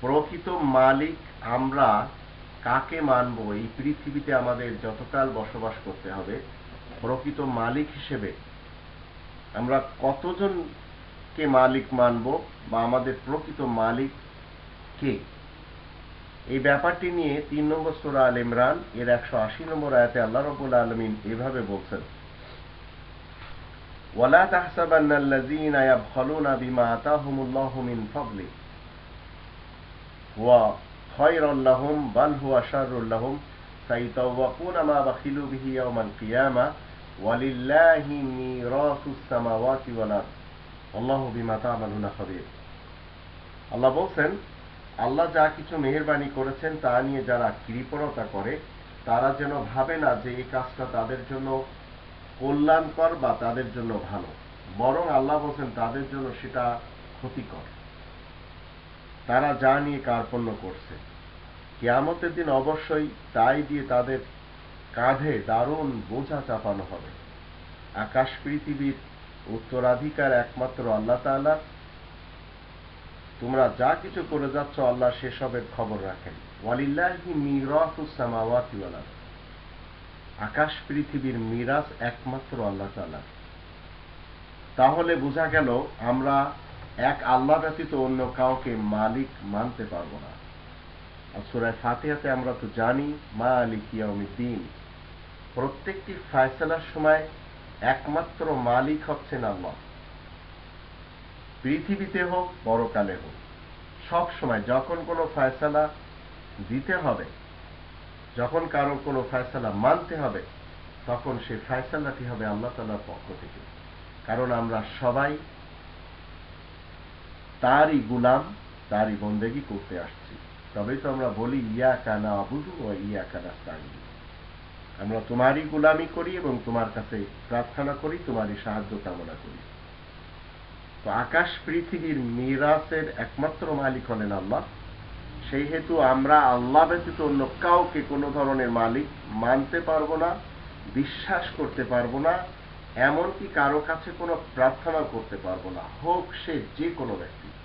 প্রকৃত মালিক আমরা কাকে মানব? এই পৃথিবীতে আমাদের যতকাল বসবাস করতে হবে, প্রকৃত মালিক হিসেবে আমরা কতজনকে মালিক মানব বা আমাদের প্রকৃত মালিক কে? এই ব্যাপারটি নিয়ে তিন নম্বর সুরা আল ইমরান, এর একশো আশি নম্বর আয়াতে আল্লাহ রবুল আলমিন এভাবে বলছেন, ওয়ালা বিমা মিন ফাদলি হুয়া খায়রান লাহুম বাল হুয়া শাররুল লাহুম সাইতাওয়াকুনা মা বাখিলু বিহি ইয়াওমাল কিয়ামা, ওয়ালিল্লাহি মিরাসুস সামাওয়াতি ওয়াল আল্লাহু বিমা তা'মালুনা খাবীর। আল্লাহ বলছেন আল্লাহ যা কিছু মেহেরবানি করেছেন তা নিয়ে যারা কৃপণতা করে, তারা যেন ভাবে না যে এই কাজটা তাদের জন্য কল্যাণকর বা তাদের জন্য ভালো। বরং আল্লাহ বলছেন, তাদের জন্য সেটা ক্ষতিকর। তারা যা নিয়ে কার্পণ্য করছে। কেয়ামতের দিন অবশ্যই তাই দিয়ে তাদের কাঁধে দারুণ বোঝা চাপানো হবে। আকাশ পৃথিবীর উত্তরাধিকার একমাত্র আল্লাহ তাআলা তোমরা যা কিছু করে যাচ্ছ, আল্লাহ সেসবের খবর রাখেন। ওয়ালিল্লাহি আরদ। আকাশ পৃথিবীর মিরাজ একমাত্র আল্লাহ তাআলা। তাহলে বোঝা গেল, আমরা এক আল্লাহ ব্যতীত অন্য কাউকে মালিক মানতে পারব না। আর সূরা ফাতিহাতে আমরা তো জানি মা মালিক ইয়াউমিদ্দিন। প্রত্যেকটি ফয়সালার সময় একমাত্র মালিক হচ্ছেন আল্লাহ। পৃথিবীতে হোক, পরকালে হোক, সব সময় যখন কোনো ফয়সালা দিতে হবে, যখন কারও কোনো ফয়সালা মানতে হবে, তখন সেই ফয়সালাটি হবে আল্লাহ তালার পক্ষ থেকে। কারণ আমরা সবাই তারই গুলাম, তারই বন্দেগি করতে আসছি। তবেই তো আমরা বলি ইয়া কানা আবুদু ও ইয়া কানা স্তাইন আমরা তোমারই গুলামি করি এবং তোমার কাছে প্রার্থনা করি, তোমারই সাহায্য কামনা করি। তো আকাশ পৃথিবীর মিরাসের একমাত্র মালিক হলেন আল্লাহ। সেই হেতু আমরা আল্লাহ ব্যতীত অন্য কাউকে কোনো ধরনের মালিক মানতে পারব না, বিশ্বাস করতে পারব না, এমনকি কারও কাছে কোনো প্রার্থনা করতে পারব না। হোক সে যে কোনো ব্যক্তি।